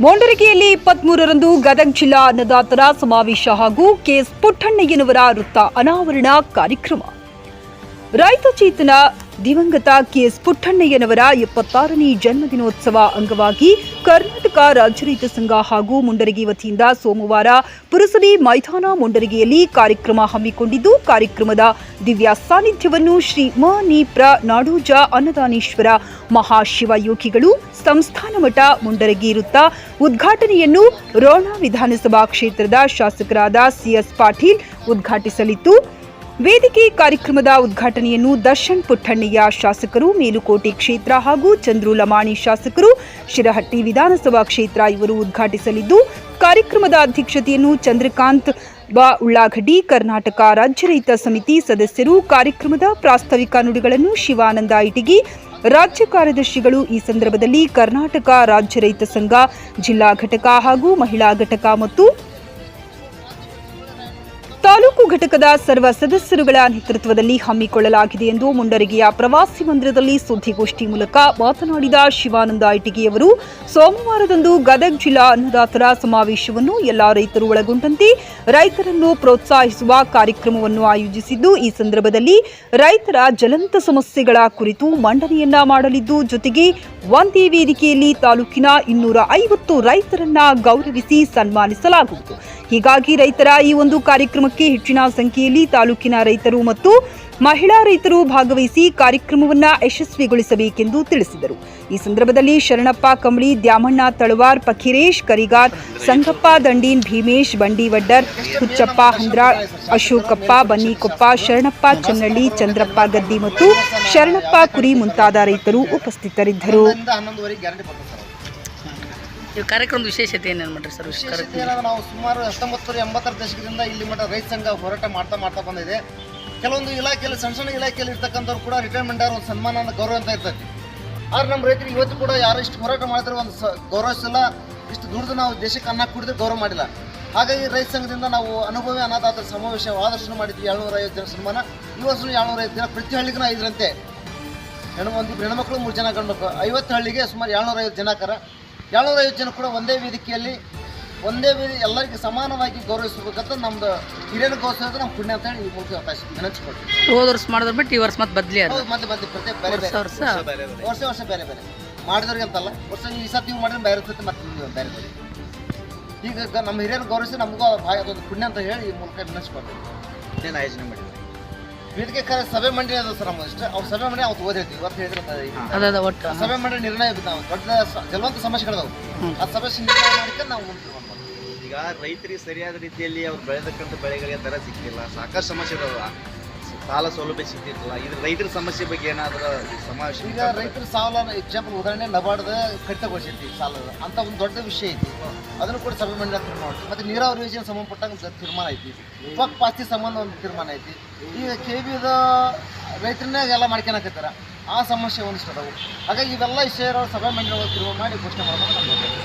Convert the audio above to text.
ಮೊಂಡರಗಿಯಲ್ಲಿ ಇಪ್ಪತ್ಮೂರರಂದು ಗದಗ ಜಿಲ್ಲಾ ಅನ್ನದಾತರ ಸಮಾವೇಶ ಹಾಗೂ ಕೆಎಸ್ ಪುಟ್ಟಣ್ಣಯ್ಯನವರ ವೃತ್ತ ಅನಾವರಣ ಕಾರ್ಯಕ್ರಮ. ರೈತ ಚೇತನ ದಿವಂಗತ ಕೆಎಸ್ ಪುಟ್ಟಣ್ಣಯ್ಯನವರ ಎಪ್ಪತ್ತಾರನೇ ಜನ್ಮದಿನೋತ್ಸವ ಅಂಗವಾಗಿ ಕರ್ನಾಟಕ ರಾಜ್ಯ ರೈತ ಸಂಘ ಹಾಗೂ ಮುಂಡರಗಿ ವತಿಯಿಂದ ಸೋಮವಾರ ಪುರಸಭೆ ಮೈದಾನ ಮುಂಡರಗಿಯಲ್ಲಿ ಕಾರ್ಯಕ್ರಮ ಹಮ್ಮಿಕೊಂಡಿದ್ದು, ಕಾರ್ಯಕ್ರಮದ ದಿವ್ಯ ಸಾನ್ನಿಧ್ಯವನ್ನು ಶ್ರೀ ಮ. ನೀಪ್ರ ನಾಡೋಜ ಅನ್ನದಾನೇಶ್ವರ ಮಹಾಶಿವಯೋಗಿಗಳು ಸಂಸ್ಥಾನ ಮಠ ಮುಂಡರಗಿ ವೃತ್ತ ಉದ್ಘಾಟನೆಯನ್ನು ರೋಣ ವಿಧಾನಸಭಾ ಕ್ಷೇತ್ರದ ಶಾಸಕರಾದ ಸಿಎಸ್ ಪಾಟೀಲ್ ಉದ್ಘಾಟಿಸಲಿದ್ದು ವೇದಿಕೆ ಕಾರ್ಯಕ್ರಮದ ಉದ್ಘಾಟನೆಯನ್ನು ದರ್ಶನ್ ಪುಟ್ಟಣ್ಣಯ್ಯ ಶಾಸಕರು, ಮೇಲುಕೋಟೆ ಕ್ಷೇತ್ರ ಹಾಗೂ ಚಂದ್ರು ಲಮಾಣಿ ಶಾಸಕರು, ಶಿರಹಟ್ಟಿ ವಿಧಾನಸಭಾ ಕ್ಷೇತ್ರ ಇವರು ಉದ್ಘಾಟಿಸಲಿದ್ದು, ಕಾರ್ಯಕ್ರಮದ ಅಧ್ಯಕ್ಷತೆಯನ್ನು ಚಂದ್ರಕಾಂತ್ ಬಾ ಉಳ್ಳಾಗಡ್ಡಿ, ಕರ್ನಾಟಕ ರಾಜ್ಯ ರೈತ ಸಮಿತಿ ಸದಸ್ಯರು, ಕಾರ್ಯಕ್ರಮದ ಪ್ರಾಸ್ತಾವಿಕ ನುಡಿಗಳನ್ನು ಶಿವಾನಂದ ಇಟಗಿ, ರಾಜ್ಯ ಕಾರ್ಯದರ್ಶಿಗಳು, ಈ ಸಂದರ್ಭದಲ್ಲಿ ಕರ್ನಾಟಕ ರಾಜ್ಯ ರೈತ ಸಂಘ, ಜಿಲ್ಲಾ ಘಟಕ ಹಾಗೂ ಮಹಿಳಾ ಘಟಕ ಮತ್ತು ತಾಲೂಕು ಘಟಕದ ಸರ್ವ ಸದಸ್ಯರುಗಳ ನೇತೃತ್ವದಲ್ಲಿ ಹಮ್ಮಿಕೊಳ್ಳಲಾಗಿದೆ ಎಂದು ಮುಂಡರಗಿಯ ಪ್ರವಾಸಿ ಮಂದಿರದಲ್ಲಿ ಸುದ್ದಿಗೋಷ್ಠಿ ಮೂಲಕ ಮಾತನಾಡಿದ ಶಿವಾನಂದ ಐಟಿಗಿಯವರು ಸೋಮವಾರದಂದು ಗದಗ ಜಿಲ್ಲಾ ಅನ್ನದಾತರ ಸಮಾವೇಶವನ್ನು ಎಲ್ಲಾ ರೈತರು ಒಳಗೊಂಡಂತೆ ರೈತರನ್ನು ಪ್ರೋತ್ಸಾಹಿಸುವ ಕಾರ್ಯಕ್ರಮವನ್ನು ಆಯೋಜಿಸಿದ್ದು, ಈ ಸಂದರ್ಭದಲ್ಲಿ ರೈತರ ಜಲಂತ ಸಮಸ್ಯೆಗಳ ಕುರಿತು ಮಂಡನೆಯನ್ನ ಮಾಡಲಿದ್ದು, ಜೊತೆಗೆ ಒಂದೇ ವೇದಿಕೆಯಲ್ಲಿ ತಾಲೂಕಿನ ಇನ್ನೂರ ಐವತ್ತು ರೈತರನ್ನ ಗೌರವಿಸಿ ಸನ್ಮಾನಿಸಲಾಗುವುದು. ಹೀಗಾಗಿ ರೈತರ ಈ ಒಂದು ಕಾರ್ಯಕ್ರಮಕ್ಕೆ ಹೆಚ್ಚಿನ ಸಂಖ್ಯೆಯಲ್ಲಿ ತಾಲೂಕಿನ ರೈತರು ಮತ್ತು ಮಹಿಳಾ ರೈತರು ಭಾಗವಹಿಸಿ ಕಾರ್ಯಕ್ರಮವನ್ನ ಯಶಸ್ವಿಗೊಳಿಸಬೇಕೆಂದು ತಿಳಿಸಿದರು. ಈ ಸಂದರ್ಭದಲ್ಲಿ ಶರಣಪ್ಪ ಕಂಬಳಿ, ದ್ಯಾಮಣ್ಣ ತಳವಾರ್, ಪಖಿರೇಶ್ ಕರಿಗಾರ್, ಸಂಗಪ್ಪ ದಂಡೀನ್, ಭೀಮೇಶ್, ಬಂಡಿವಡ್ಡರ್, ಹುಚ್ಚಪ್ಪ ಹಂದ್ರಾಳ್ ಅಶೋಕಪ್ಪ, ಬನ್ನಿಕೊಪ್ಪ, ಶರಣಪ್ಪ ಚನ್ನಳ್ಳಿ, ಚಂದ್ರಪ್ಪ ಗದ್ದಿ ಮತ್ತು ಶರಣಪ್ಪ ಕುರಿ ಮುಂತಾದ ರೈತರು ಉಪಸ್ಥಿತರಿದ್ದರು. ಈ ಕಾರ್ಯಕ್ರಮದ ವಿಶೇಷತೆ ಮಾಡ್ರಿ ಸರ್? ವಿಶೇಷ ನಾವು ಸುಮಾರು ಹತ್ತೊಂಬತ್ತು ಎಂಬತ್ತರ ದಶಕದಿಂದ ಇಲ್ಲಿ ಮಟ್ಟ ರೈತ ಸಂಘ ಹೋರಾಟ ಮಾಡ್ತಾ ಮಾಡ್ತಾ ಬಂದಿದೆ. ಕೆಲವೊಂದು ಇಲಾಖೆಯಲ್ಲಿ, ಸಣ್ಣ ಸಣ್ಣ ಇಲಾಖೆಯಲ್ಲಿ ಇರ್ತಕ್ಕಂಥವ್ರು ಕೂಡ ರಿಟೈರ್ಮೆಂಟ್ ಆದ್ರೆ ಒಂದು ಸನ್ಮಾನ ಗೌರವ ಅಂತ ಇರ್ತೈತಿ ಆದ್ರೆ ನಮ್ಮ ರೈತರಿಗೆ ಇವತ್ತು ಕೂಡ ಯಾರು ಇಷ್ಟು ಹೋರಾಟ ಮಾಡಿದ್ರೆ ಒಂದು ಗೌರವಿಸಿಲ್ಲ ಇಷ್ಟು ದುಡಿದು ನಾವು ದೇಶಕ್ಕೆ ಅನ್ನ ಕುಡಿದ್ರೆ ಗೌರವ ಮಾಡಿಲ್ಲ. ಹಾಗಾಗಿ ರೈತ ಸಂಘದಿಂದ ನಾವು ಅನುಭವಿ ಅನಾಥಾತರ ಸಮಾವೇಶ ಆದರ್ಶನ ಮಾಡಿದ್ವಿ. ಏಳ್ನೂರ ಐವತ್ತು ಜನ ಸನ್ಮಾನ. ಈ ವರ್ಷ ಏಳ್ನೂರ ಜನ ಪ್ರತಿ ಹಳ್ಳಿಗೂ ಐದರಂತೆ. ಹೆಣ್ಣು, ಒಂದು ಹೆಣ್ಮಕ್ಳು ಮೂರು ಜನ, ಗಂಡು ಐವತ್ತು ಹಳ್ಳಿಗೆ ಸುಮಾರು ಏಳ್ನೂರ ಐವತ್ತು ಜನ ಕರ. ಏಳ್ನೂರ ಯೋಜನೆ ಜನ ಕೂಡ ಒಂದೇ ವೇದಿಕೆಯಲ್ಲಿ ಒಂದೇ ವೇದಿ ಎಲ್ಲರಿಗೂ ಸಮಾನವಾಗಿ ಗೌರವಿಸಬೇಕಂತ ನಮ್ದು ಹಿರಿಯರ ಗೌರವಿಸೋದು ನಮ್ಮ ಪುಣ್ಯ ಅಂತ ಹೇಳಿ ಈ ಮೂಲಕ ಅವಕಾಶ ನೆನಪಿಸ್ಕೊಳ್ತೀವಿ ಹೋದ ವರ್ಷ ಮಾಡಿದ್ರೆ ಬಿಟ್ಟು ಈ ವರ್ಷ ಮತ್ತೆ ಬದಲಿ ಅದು. ಹೌದು ಮತ್ತೆ ಬದಲಿ ಪ್ರತಿ ಬೇರೆ ವರ್ಷ ಬೇರೆ. ವರ್ಷ. ವರ್ಷ ವರ್ಷ ಬೇರೆ ಬೇರೆ. ಮಾಡಿದವ್ರಿಗೆ ಅಂತಲ್ಲ ವರ್ಷ ನೀವು ಈ ಸತಿ ನೀವು ಮಾಡಿದ್ರೆ ಬೇರೆ ಇರ್ತೈತೆ ಮತ್ತೆ ನೀವು ಬೇರೆ ಬೇರೆ. ಈಗ ನಮ್ಮ ಹಿರಿಯರ ಗೌರವಿಸಿ ನಮಗೂ ಅದೊಂದು ಪುಣ್ಯ ಅಂತ ಹೇಳಿ ಈ ಮೂಲಕ ನೆನೆಸ್ಕೊಳ್ತೀವಿ ಏನು ಆಯೋಜನೆ ಮಾಡಿದ್ರಿ? ವೇದಿಕೆ ಕಾರ್ಯ ಸಭೆ ಮಂಡಳಿ ಅದ ಸರ್ ಇಷ್ಟ ಅವ್ರು ಸಭೆ ಮಂಡಳಿ ಅವತ್ತು ಓದಿರ್ತೀವಿ. ಇವತ್ತು ಹೇಳಿದ್ರೆ ಅದ ಅದ ಒಟ್ಟು. ಸಭೆ ಮಂಡಳಿ ನಿರ್ಣಯ ಇದ್ದು ನಾವು ದೊಡ್ಡ ಕೆಲವೊಂದು ಸಮಸ್ಯೆಗಳಿದಾವೆ. ಆ ಸಭೆ ನಿರ್ಣಯ ಮಾಡಿಕೊಂಡು ನಾವು ಮುಂದೆ ಈಗ ರೈತರಿಗೆ ಸರಿಯಾದ ರೀತಿಯಲ್ಲಿ ಅವ್ರು ಬೆಳೆದಕ್ಕಂಥ ಬೆಳೆಗಳಿಗೆ ದರ ಸಿಕ್ಕಿಲ್ಲ. ಸಾಕಷ್ಟು ಸಮಸ್ಯೆಗಳು ಸಾಲ ಸೌಲಭ್ಯ ಸಿಗ್ತಿರ್ಲಿಲ್ಲ. ಇದು ರೈತರ ಸಮಸ್ಯೆ ಬಗ್ಗೆ ಏನಾದರೂ ಸಮಾವೇಶ ಈಗ ರೈತರ ಸಾಲ ಎಕ್ಸಾಂಪಲ್ ಉದಾಹರಣೆ ನಬಾರ್ಡ್ದ ಕಡಿತಗೊಳಿಸಿರ್ತೀವಿ ಸಾಲದ ಅಂತ ಒಂದು ದೊಡ್ಡ ವಿಷಯ ಐತಿ. ಅದನ್ನು ಕೂಡ ಸಭೆ ಮಂಡಳಿ ತೀರ್ಮಾನ ಮತ್ತು ನೀರಾವರಿ ಯೋಜನೆ ಸಂಬಂಧಪಟ್ಟಂಗೆ ತೀರ್ಮಾನ ಐತಿ. ಪಕ್ ಪಾಸ್ತಿ ಸಂಬಂಧ ಒಂದು ತೀರ್ಮಾನ ಐತಿ. ಈಗ ಕೆ ಬಿದ ರೈತರನ್ನೇ ಎಲ್ಲ ಮಾಡ್ಕೊಳಕತ್ತಾರ ಆ ಸಮಸ್ಯೆ ಒಂದಿಷ್ಟು ಅದಾವು. ಹಾಗಾಗಿ ಇವೆಲ್ಲ ವಿಷಯ ಸಭೆ ಮಂಡಳಿ ಒಳಗೆ ತೀರ್ಮಾನ ಮಾಡಿ ಘೋಷಣೆ ಮಾಡ್ಬೇಕು